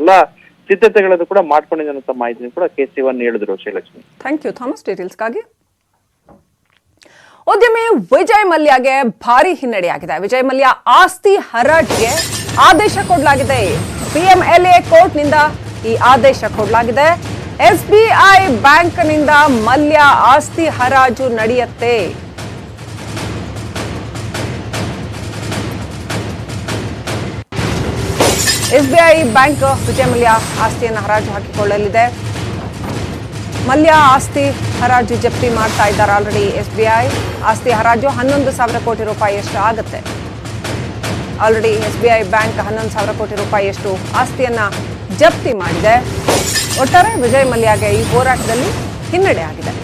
ಎಲ್ಲಾ ಸಿದ್ಧತೆಗಳನ್ನು ಕೂಡ ಮಾಡ್ಕೊಂಡಿದೆ ಅಂತ ಮಾಹಿತಿ ಕೂಡ ಕೆ ಸಿ ಒನ್ ಹೇಳಿದ್ರು ಶ್ರೀಲಕ್ಷ್ಮಿ. ಥ್ಯಾಂಕ್ ಯು ಥಾಮಸ್ ಡೀಟೇಲ್ಸ್ಗಾಗಿ ಉದ್ಯಮಿ ವಿಜಯ್ ಮಲ್ಯಗೆ ಭಾರಿ ಹಿನ್ನಡೆಯಾಗಿದೆ. ವಿಜಯ್ ಮಲ್ಯ ಆಸ್ತಿ ಹರಾಟಿಗೆ ಆದೇಶ ಕೊಡಲಾಗಿದೆ. ಪಿಎಂಎಲ್ಎ ಕೋರ್ಟ್ನಿಂದ ಈ ಆದೇಶ ಕೊಡಲಾಗಿದೆ. ಎಸ್ಬಿಐ ಬ್ಯಾಂಕ್ನಿಂದ ಮಲ್ಯ ಆಸ್ತಿ ಹರಾಜು ನಡೆಯುತ್ತೆ. ಎಸ್ಬಿಐ ಬ್ಯಾಂಕ್ ವಿಜಯ್ ಮಲ್ಯ ಆಸ್ತಿಯನ್ನು ಹರಾಜು ಹಾಕಿಕೊಳ್ಳಲಿದೆ. ಮಲ್ಯ ಆಸ್ತಿ ಹರಾಜು ಜಪ್ತಿ ಮಾಡ್ತಾ ಇದ್ದಾರೆ ಆಲ್ರೆಡಿ ಎಸ್ ಬಿ ಐ. ಆಸ್ತಿ ಹರಾಜು ಹನ್ನೊಂದು ಸಾವಿರ ಕೋಟಿ ರೂಪಾಯಿಯಷ್ಟು ಆಗುತ್ತೆ. Already S B I bank ಹನ್ನೊಂದು ಸಾವಿರ ಕೋಟಿ ರೂಪಾಯಿಯಷ್ಟು ಆಸ್ತಿಯನ್ನ ಜಪ್ತಿ ಮಾಡಿದೆ. ಒಟ್ಟಾರೆ ವಿಜಯ್ ಮಲ್ಯಗೆ ಈ ಹೋರಾಟದಲ್ಲಿ ಹಿನ್ನಡೆ ಆಗಿದೆ.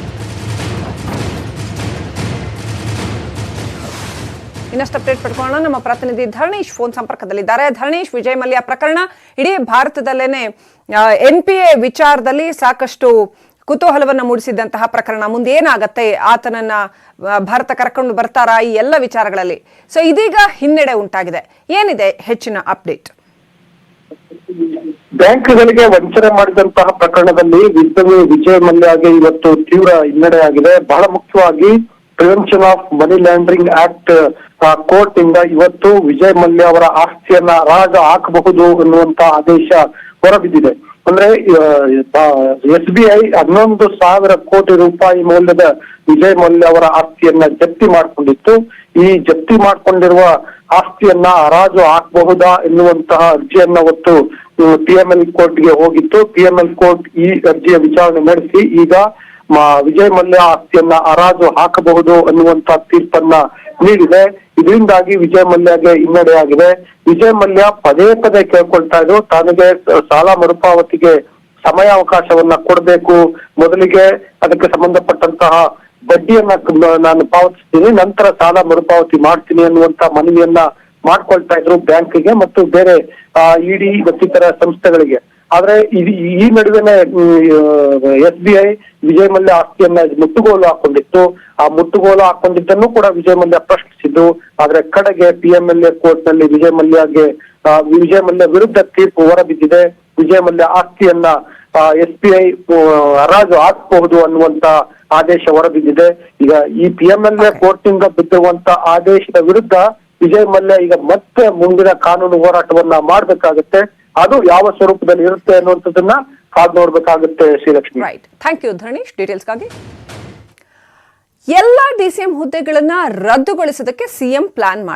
ಇನ್ನಷ್ಟು ಅಪ್ಡೇಟ್ ಪಡ್ಕೊಳ್ಳೋಣ. ನಮ್ಮ ಪ್ರತಿನಿಧಿ ಧರಣೇಶ್ ಫೋನ್ ಸಂಪರ್ಕದಲ್ಲಿದ್ದಾರೆ. ಧರಣೇಶ್, ವಿಜಯ್ ಮಲ್ಯ ಪ್ರಕರಣ ಇಡೀ ಭಾರತದಲ್ಲೇನೆ ಎನ್ ಪಿ ಎ ವಿಚಾರದಲ್ಲಿ ಸಾಕಷ್ಟು ಕುತೂಹಲವನ್ನು ಮೂಡಿಸಿದಂತಹ ಪ್ರಕರಣ. ಮುಂದೆ ಏನಾಗತ್ತೆ? ಆತನನ್ನ ಭಾರತ ಕರ್ಕೊಂಡು ಬರ್ತಾರಾ? ಈ ಎಲ್ಲ ವಿಚಾರಗಳಲ್ಲಿ. ಸೊ ಇದೀಗ ಹಿನ್ನಡೆ ಉಂಟಾಗಿದೆ. ಏನಿದೆ ಹೆಚ್ಚಿನ ಅಪ್ಡೇಟ್? ಬ್ಯಾಂಕ್ಗಳಿಗೆ ವಂಚನೆ ಮಾಡಿದಂತಹ ಪ್ರಕರಣದಲ್ಲಿ ವಿಜಯ ಮಲ್ಯಗೆ ಇವತ್ತು ತೀವ್ರ ಹಿನ್ನಡೆ ಆಗಿದೆ. ಬಹಳ ಮುಖ್ಯವಾಗಿ prevention of money laundering act court ಇಂದ ಇವತ್ತು ವಿಜಯ್ ಮಲ್ಯ ಅವರ ಆಸ್ತಿಯನ್ನ ರಾಜ ಹಾಕಬಹುದು ಅನ್ನುವಂತ ಆದೇಶ ಹೊರಬಿದ್ದಿದೆ. ಅಂದ್ರೆ ಎಸ್ ಬಿ ಐ ಹನ್ನೊಂದು ಸಾವಿರ ಕೋಟಿ ರೂಪಾಯಿ ಮೌಲ್ಯದ ವಿಜಯ್ ಮಲ್ಯ ಅವರ ಆಸ್ತಿಯನ್ನ ಜಪ್ತಿ ಮಾಡಿಕೊಂಡಿತ್ತು. ಈ ಜಪ್ತಿ ಮಾಡಿಕೊಂಡಿರುವ ಆಸ್ತಿಯನ್ನ ಹರಾಜು ಹಾಕಬಹುದಾ ಎನ್ನುವಂತಹ ಅರ್ಜಿಯನ್ನ ಹೊತ್ತು ಪಿಎಂಎಲ್ ಕೋರ್ಟ್ಗೆ ಹೋಗಿತ್ತು. ಪಿಎಂಎಲ್ ಕೋರ್ಟ್ ಈ ಅರ್ಜಿಯ ವಿಚಾರಣೆ ನಡೆಸಿ ಈಗ ವಿಜಯ್ ಮಲ್ಯ ಆಸ್ತಿಯನ್ನ ಹರಾಜು ಹಾಕಬಹುದು ಅನ್ನುವಂತ ತೀರ್ಪನ್ನ ನೀಡಿದೆ. ಇದರಿಂದಾಗಿ ವಿಜಯ್ ಮಲ್ಯಗೆ ಹಿನ್ನಡೆಯಾಗಿದೆ. ವಿಜಯ್ ಮಲ್ಯ ಪದೇ ಪದೇ ಕೇಳ್ಕೊಳ್ತಾ ಇದ್ರು. ತನಗೆ ಸಾಲ ಮರುಪಾವತಿಗೆ ಸಮಯಾವಕಾಶವನ್ನ ಕೊಡಬೇಕು. ಮೊದಲಿಗೆ ಅದಕ್ಕೆ ಸಂಬಂಧಪಟ್ಟಂತಹ ಬಡ್ಡಿಯನ್ನ ನಾನು ಪಾವತಿಸ್ತೀನಿ. ನಂತರ ಸಾಲ ಮರುಪಾವತಿ ಮಾಡ್ತೀನಿ ಅನ್ನುವಂತ ಮನವಿಯನ್ನ ಮಾಡ್ಕೊಳ್ತಾ ಇದ್ರು ಬ್ಯಾಂಕ್ಗೆ ಮತ್ತು ಬೇರೆ ಇಡಿ ಮತ್ತಿತರ ಸಂಸ್ಥೆಗಳಿಗೆ. ಆದ್ರೆ ಈ ನಡುವೆನೆ S B I Vijay Mallya ಆಸ್ತಿಯನ್ನ ಮುಟ್ಟುಗೋಲು ಹಾಕೊಂಡಿತ್ತು. ಆ ಮುಟ್ಟುಗೋಲು ಹಾಕೊಂಡಿದ್ದನ್ನು ಕೂಡ ವಿಜಯ್ ಮಲ್ಯ ಪ್ರಶ್ನಿಸಿದ್ದು. ಆದ್ರೆ ಕಡೆಗೆ ಪಿ ಎಂ ಎಲ್ ಎ ಕೋರ್ಟ್ನಲ್ಲಿ ವಿಜಯ್ ಮಲ್ಯಗೆ ವಿಜಯ್ ಮಲ್ಯ ವಿರುದ್ಧ ತೀರ್ಪು ಹೊರಬಿದ್ದಿದೆ. ವಿಜಯ್ ಮಲ್ಯ ಆಸ್ತಿಯನ್ನ ಎಸ್ ಬಿ ಐ ಹರಾಜು ಹಾಕಬಹುದು ಅನ್ನುವಂತ ಆದೇಶ ಹೊರಬಿದ್ದಿದೆ. ಈಗ ಈ ಪಿ ಎಂ ಎಲ್ ಎ ಕೋರ್ಟ್ನಿಂದ ಬಿದ್ದಿರುವಂತ ಆದೇಶದ ವಿರುದ್ಧ ವಿಜಯ್ ಮಲ್ಯ ಈಗ ಮತ್ತೆ ಮುಂದಿನ ಕಾನೂನು ಹೋರಾಟವನ್ನ ಮಾಡ್ಬೇಕಾಗತ್ತೆ. ಅದು ಯಾವ ಸ್ವರೂಪದಲ್ಲಿ ಇರುತ್ತೆ ಅನ್ನುವಂಥದ್ದನ್ನ ಕಾದ್ ನೋಡ್ಬೇಕಾಗುತ್ತೆ Srilakshmi. Right thank you Dharanesh ಡೀಟೇಲ್ಸ್ಗಾಗಿ ಎಲ್ಲ ಡಿಸಿಎಂ ಹುದ್ದೆಗಳನ್ನ ರದ್ದುಗೊಳಿಸೋದಕ್ಕೆ ಸಿಎಂ ಪ್ಲಾನ್ ಮಾಡಿ